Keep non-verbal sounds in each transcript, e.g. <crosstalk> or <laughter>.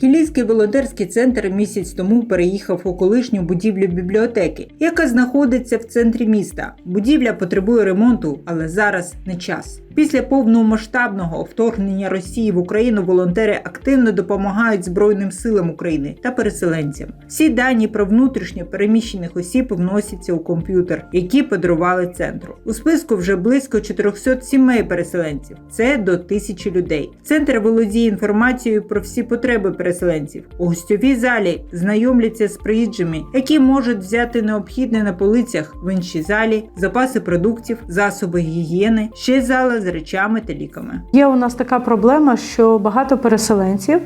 Кілійський волонтерський центр місяць тому переїхав у колишню будівлю бібліотеки, яка знаходиться в центрі міста. Будівля потребує ремонту, але зараз не час. Після повномасштабного вторгнення Росії в Україну волонтери активно допомагають Збройним силам України та переселенцям. Всі дані про внутрішньо переміщених осіб вносяться у комп'ютер, які подарували центру. У списку вже близько 400 сімей переселенців. Це до тисячі людей. Центр володіє інформацією про всі потреби переселенців. У гостьовій залі знайомляться з приїжджими, які можуть взяти необхідне на полицях в іншій залі, запаси продуктів, засоби гігієни, ще зала речами та ліками. Є у нас така проблема, що багато переселенців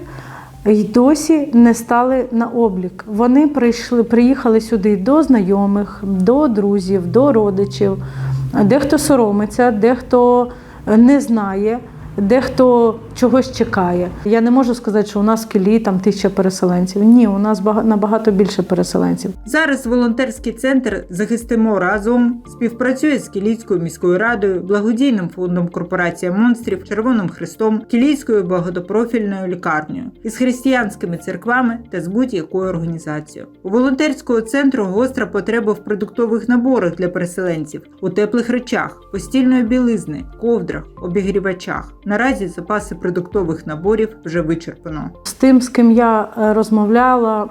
й досі не стали на облік. Вони прийшли, приїхали сюди до знайомих, до друзів, до родичів. Дехто соромиться, дехто не знає, дехто чогось чекає. Я не можу сказати, що у нас в Кілії там тисяча переселенців. Ні, у нас бага- набагато більше переселенців. Зараз волонтерський центр Захистимо разом співпрацює з Кілійською міською радою, благодійним фондом Корпорація монстрів, Червоним Хрестом, Кілійською багатопрофільною лікарнею із християнськими церквами та з будь-якою організацією. У волонтерського центру гостра потреба в продуктових наборах для переселенців, у теплих речах, постільної білизни, ковдрах, обігрівачах. Наразі запаси продуктових наборів вже вичерпано. З тим, з ким я е, розмовляла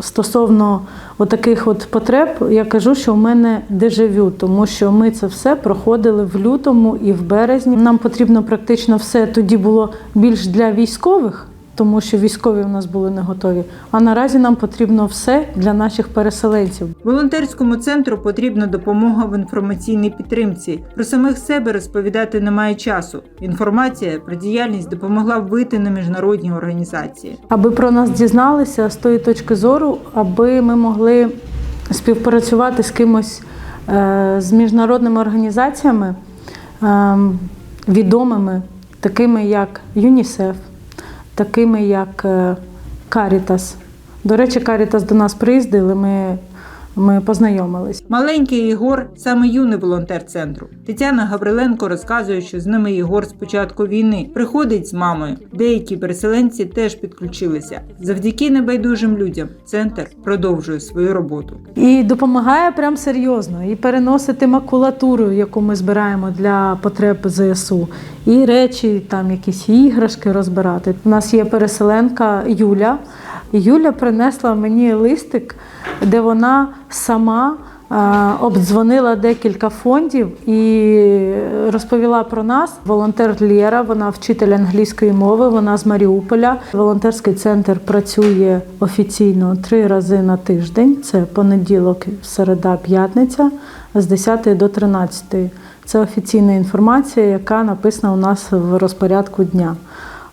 стосовно таких от потреб, я кажу, що в мене дежавю, тому що ми це все проходили в лютому і в березні. Нам потрібно практично все тоді було більш для військових. Тому що військові у нас були не готові. А наразі нам потрібно все для наших переселенців. Волонтерському центру потрібна допомога в інформаційній підтримці. Про самих себе розповідати немає часу. Інформація про діяльність допомогла вийти на міжнародні організації. аби про нас дізналися з тої точки зору, аби ми могли співпрацювати з кимось е, з міжнародними організаціями е, відомими, такими як ЮНІСЕФ, такими як е, Карітас. До речі, Карітас до нас приїздили, ми, ми познайомились. Маленький Ігор саме юний волонтер центру. Тетяна Гавриленко розказує, що з ними Ігор з початку війни приходить з мамою. Деякі переселенці теж підключилися. Завдяки небайдужим людям центр продовжує свою роботу. І допомагає прям серйозно і переносити макулатуру, яку ми збираємо для потреб ЗСУ, і речі, там якісь іграшки розбирати. У нас є переселенка Юля. Юля принесла мені листик, де вона сама е, обдзвонила декілька фондів і розповіла про нас. Волонтер Лєра, вона вчитель англійської мови, вона з Маріуполя. Волонтерський центр працює офіційно три рази на тиждень. Це понеділок, середа, п'ятниця з 10 до 13. Це офіційна інформація, яка написана у нас в розпорядку дня.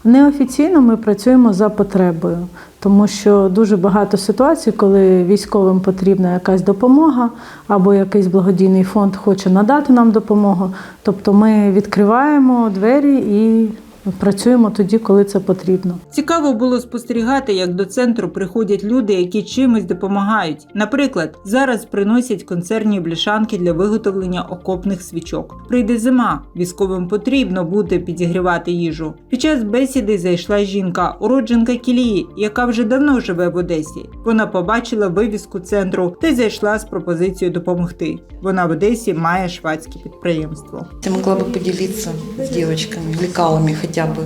Неофіційно ми працюємо за потребою, тому що дуже багато ситуацій, коли військовим потрібна якась допомога, або якийсь благодійний фонд хоче надати нам допомогу. Тобто ми відкриваємо двері і працюємо тоді, коли це потрібно. Цікаво було спостерігати, як до центру приходять люди, які чимось допомагають. Наприклад, зараз приносять концерні бляшанки для виготовлення окопних свічок. Прийде зима, військовим потрібно буде підігрівати їжу. Під час бесіди зайшла жінка, уродженка Кілії, яка вже давно живе в Одесі. Вона побачила вивіску центру та й зайшла з пропозицією допомогти. Вона в Одесі має швадське підприємство. Я могла бы поделиться с девочками лекалами хотя бы.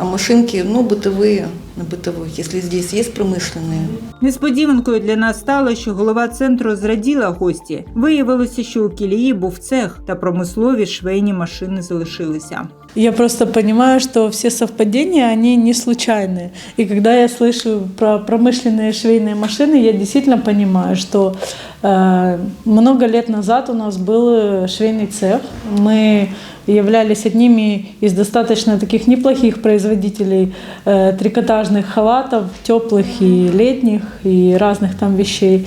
А машинки, ну, бытовые, на бытовых, если здесь есть промышленные. Несподіванкою для нас стало, що голова центру зраділа гості. Виявилося, що у кілії був цех та промислові швейні машини залишилися. Я просто понимаю, что все совпадения, они не случайные. И когда я слышу про промышленные швейные машины, я действительно понимаю, что э, много лет назад у нас был швейный цех. Мы являлись одними из достаточно таких неплохих производителей э, трикотажных халатов, теплых и летних, и разных там вещей.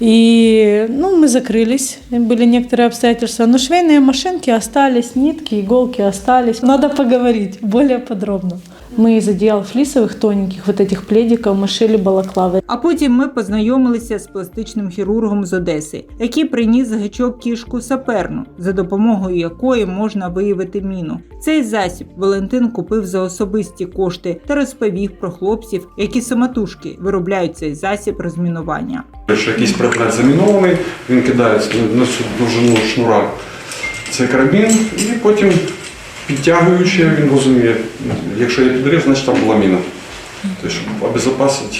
И ну, мы закрылись, были некоторые обстоятельства, но швейные машинки остались, нитки, иголки остались. Надо поговорить более подробно. мы из одеял флисовых тоненьких, вот этих пледиков, мы шили балаклавы. А потім ми познайомилися з пластичним хірургом з Одеси, який приніс з гачок кішку саперну, за допомогою якої можна виявити міну. Цей засіб Валентин купив за особисті кошти та розповів про хлопців, які самотужки виробляють цей засіб розмінування. Якщо якийсь предмет замінований, він кидається на всю довжину шнура. Це карабін, і потім підтягуючи, він розуміє, якщо є підрив, значить там була міна. Тобто, щоб обезопасити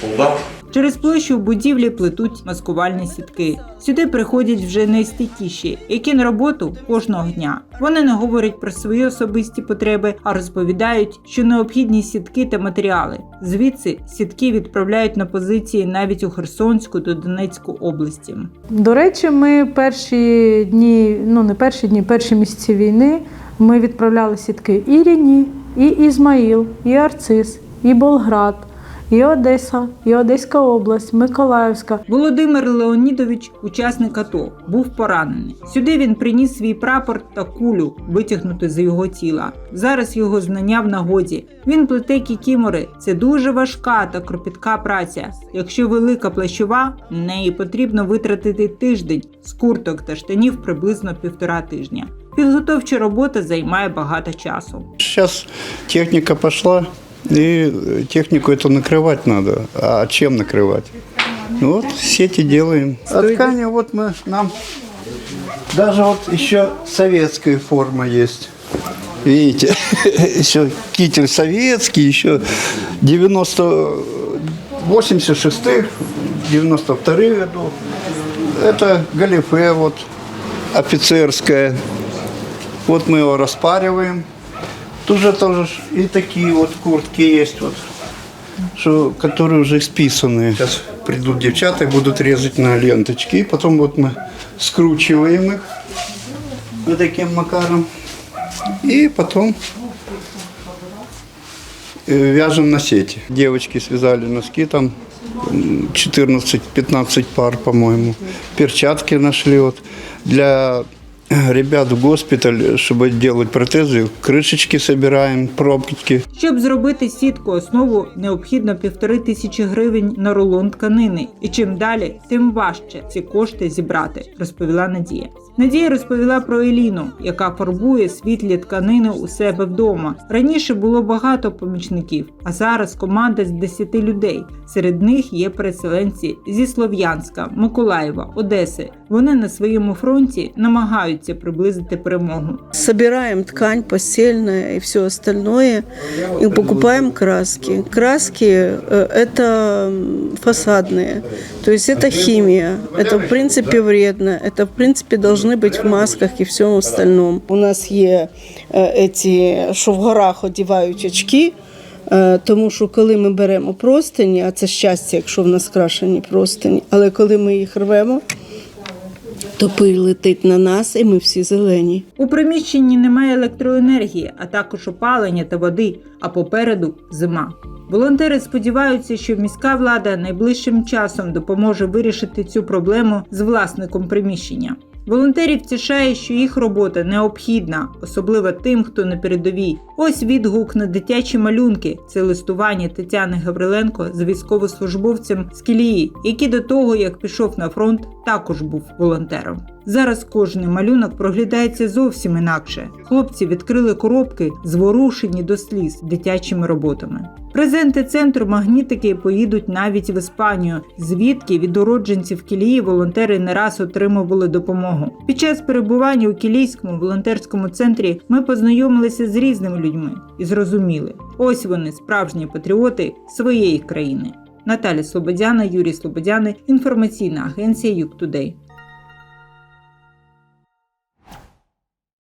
солдат. Через площу в будівлі плетуть маскувальні сітки. Сюди приходять вже найстійкіші, які на роботу кожного дня. Вони не говорять про свої особисті потреби, а розповідають, що необхідні сітки та матеріали. Звідси сітки відправляють на позиції навіть у Херсонську та Донецьку області. До речі, ми перші дні, ну не перші дні, перші місяці війни ми відправляли сітки і Ріні, і Ізмаїл, і Арцис, і Болград, і Одеса, і Одеська область, Миколаївська. Володимир Леонідович, учасник АТО, був поранений. Сюди він приніс свій прапор та кулю, витягнути з його тіла. Зараз його знання в нагоді. Він плете кікімори. Це дуже важка та кропітка праця. Якщо велика плащова, неї потрібно витратити тиждень з курток та штанів приблизно півтора тижня. Підготовча робота займає багато часу. Сейчас техника пошла, и технику эту накрывать надо. А чем накрывать? Ну Вот сети делаем. А ткани вот мы нам даже вот еще советская форма есть. Видите, еще китель советский, еще 90 86-х, 92-х годов. Это галифе вот офицерское. Вот мы его распариваем. Тут же тоже и такие вот куртки есть, вот, что, которые уже списанные. Сейчас придут девчата и будут резать на ленточки. И потом вот мы скручиваем их вот таким макаром. И потом э, вяжем на сети. Девочки связали носки там м, 14-15 пар, по-моему. Перчатки нашли вот. Для ребят <clears throat> в госпиталь, чтобы делать протезы, крышечки собираем, пробки. Щоб зробити сітку основу, необхідно півтори тисячі гривень на рулон тканини. І чим далі, тим важче ці кошти зібрати, розповіла Надія. Надія розповіла про Еліну, яка фарбує світлі тканини у себе вдома. Раніше було багато помічників, а зараз команда з 10 людей. Серед них є переселенці зі Слов'янська, Миколаєва, Одеси. Вони на своєму фронті намагаються приблизити перемогу. Собираем ткань постельная и все остальное и покупаем краски. Краски э, это м, фасадные, то есть это химия, это в принципе вредно, это в принципе должны быть в масках и всем остальном. У нас є е, эти, що в горах одівають очки. Е, Тому що коли ми беремо простині, а це щастя, якщо в нас крашені простині, але коли ми їх рвемо, то пиль летить на нас, і ми всі зелені. У приміщенні немає електроенергії, а також опалення та води, а попереду зима. Волонтери сподіваються, що міська влада найближчим часом допоможе вирішити цю проблему з власником приміщення. Волонтерів тішає, що їх робота необхідна, особливо тим, хто на передовій. Ось відгук на дитячі малюнки. Це листування Тетяни Гавриленко з військовослужбовцем з Кілії, який до того, як пішов на фронт, також був волонтером. Зараз кожний малюнок проглядається зовсім інакше. Хлопці відкрили коробки, зворушені до сліз дитячими роботами. Презенти центру магнітики поїдуть навіть в Іспанію, звідки від уродженців Кілії волонтери не раз отримували допомогу. Під час перебування у Кілійському волонтерському центрі ми познайомилися з різними людьми і зрозуміли, ось вони справжні патріоти своєї країни. Наталя Слободяна, Юрій Слободяни, інформаційна агенція Юктудей.